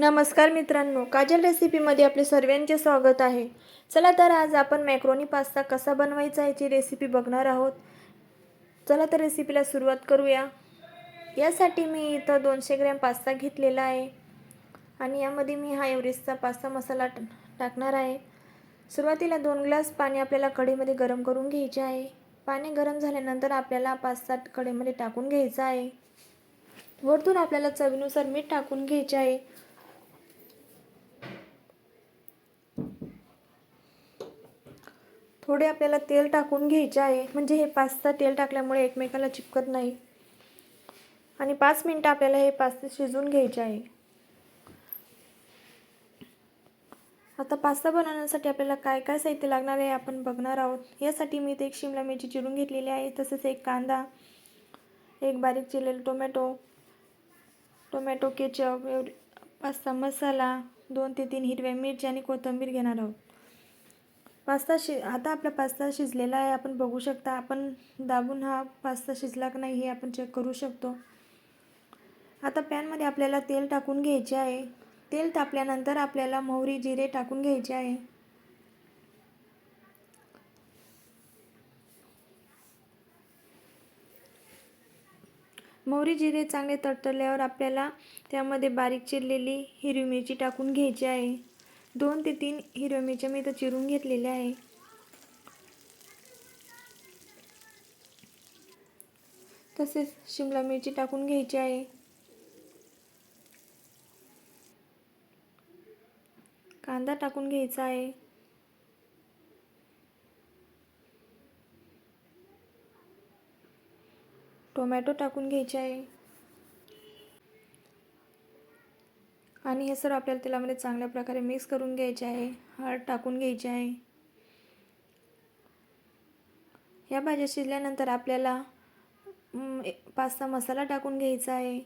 नमस्कार मित्रांनो काजल रेसिपीमध्ये आपले सर्वांचे स्वागत आहे. चला तर आज आपण मॅक्रोनी पास्ता कसा बनवायचा याची रेसिपी बघणार आहोत. चला तर रेसिपीला सुरुवात करूया. यासाठी मी इथं दोनशे ग्रॅम पास्ता घेतलेला आहे. आणि यामध्ये मी हा एव्हरेस्टचा पास्ता मसाला ट- टाकणार आहे. सुरुवातीला दोन ग्लास पाणी आपल्याला कढीमध्ये गरम करून घ्यायचे आहे. पाणी गरम झाल्यानंतर आपल्याला पास्ता कढीमध्ये टाकून घ्यायचा आहे. वरतून आपल्याला चवीनुसार मीठ टाकून घ्यायचे आहे. थोडे आपल्याला तेल टाकून घ्यायचे आहे. म्हणजे हे पास्ता तेल टाकल्यामुळे एकमेकाला चिपकत नाही. आणि पाच मिनटं आपल्याला हे पास्ता शिजवून घ्यायचे आहे. आता पास्ता बनवण्यासाठी आपल्याला काय काय साहित्य लागणार आहे आपण बघणार आहोत. यासाठी मी इथे एक शिमला मिरची चिरून घेतलेली आहे. तसेच एक कांदा एक बारीक चिरलेला टोमॅटो टोमॅटो केचप एवढे पास्ता मसाला दोन ते तीन हिरव्या मिरची आणि कोथिंबीर घेणार आहोत. पास्ता शि आता आपला पास्ता शिजलेला आहे आपण बघू शकता आपण दाबून हा पास्ता शिजला का नाही हे आपण चेक करू शकतो. आता पॅनमध्ये आपल्याला तेल टाकून घ्यायचे आहे. तेल तापल्यानंतर आपल्याला मोहरी जिरे टाकून घ्यायचे आहे. मोहरी जिरे चांगले तडतडल्यावर आपल्याला त्यामध्ये बारीक चिरलेली हिरवी मिरची टाकून घ्यायची आहे. दोन ते तीन हिरव्या मिरच्या मी इथं चिरून घेतलेल्या आहे. तसेच शिमला मिरची टाकून घ्यायची आहे. कांदा टाकून घ्यायचा आहे. टोमॅटो टाकून घ्यायचे आहे. आणि हे सर्व आपल्याला तेलामध्ये चांगल्या प्रकारे मिक्स करून घ्यायचे आहे. हळद टाकून घ्यायची आहे. या भाज्या शिजल्यानंतर आपल्याला पास्ता मसाला टाकून घ्यायचा आहे.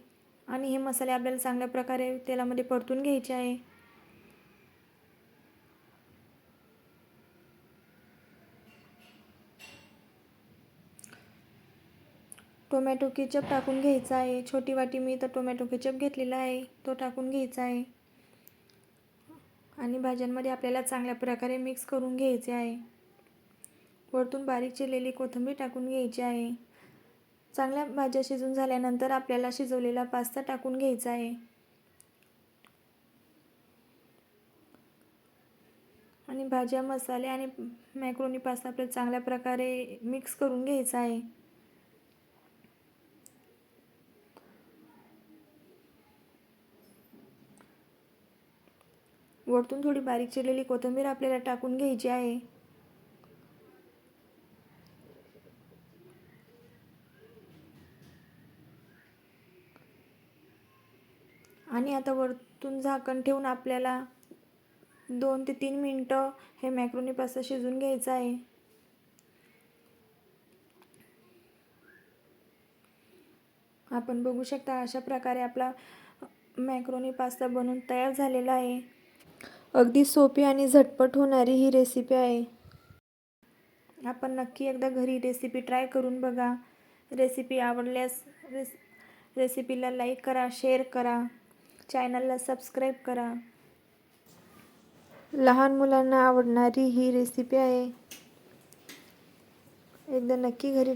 आणि हे मसाले आपल्याला चांगल्या प्रकारे तेलामध्ये परतून घ्यायचे आहे. टोमॅटो केचप टाकून घ्यायचा आहे. छोटी वाटी मी तर टोमॅटो केचप घेतलेला आहे. तो टाकून घ्यायचा आहे. आणि भाज्यांमध्ये आपल्याला चांगल्या प्रकारे मिक्स करून घ्यायचे आहे. वरतून बारीक चिरलेली कोथिंबीर टाकून घ्यायची आहे. चांगल्या भाज्या शिजून झाल्यानंतर आपल्याला शिजवलेला पास्ता टाकून घ्यायचा आहे. आणि भाज्या मसाले आणि मॅक्रोनी पास्ता आपल्याला चांगल्या प्रकारे मिक्स करून घ्यायचा आहे. वरतून थोडी बारीक चिरलेली कोथिंबीर आपल्याला टाकून घ्यायची आहे. आणि आता वरतून झाकण ठेवून आपल्याला दोन ते तीन मिनटं हे मॅक्रोनी पास्ता शिजून घ्यायचा आहे. आपण बघू शकता अशा प्रकारे आपला मॅक्रोनी पास्ता बनवून तयार झालेला आहे. अगदी सोपी आणि झटपट होणारी ही रेसिपी आहे. आपण नक्की एकदा घरी रेसिपी ट्राय करून बघा. रेसिपी आवडल्यास रेस रेसिपीला लाईक करा शेअर करा. चॅनलला सबस्क्राईब करा. लहान मुलांना आवडणारी ही रेसिपी आहे. एकदा नक्की घरी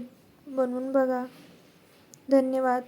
बनवून बघा. धन्यवाद.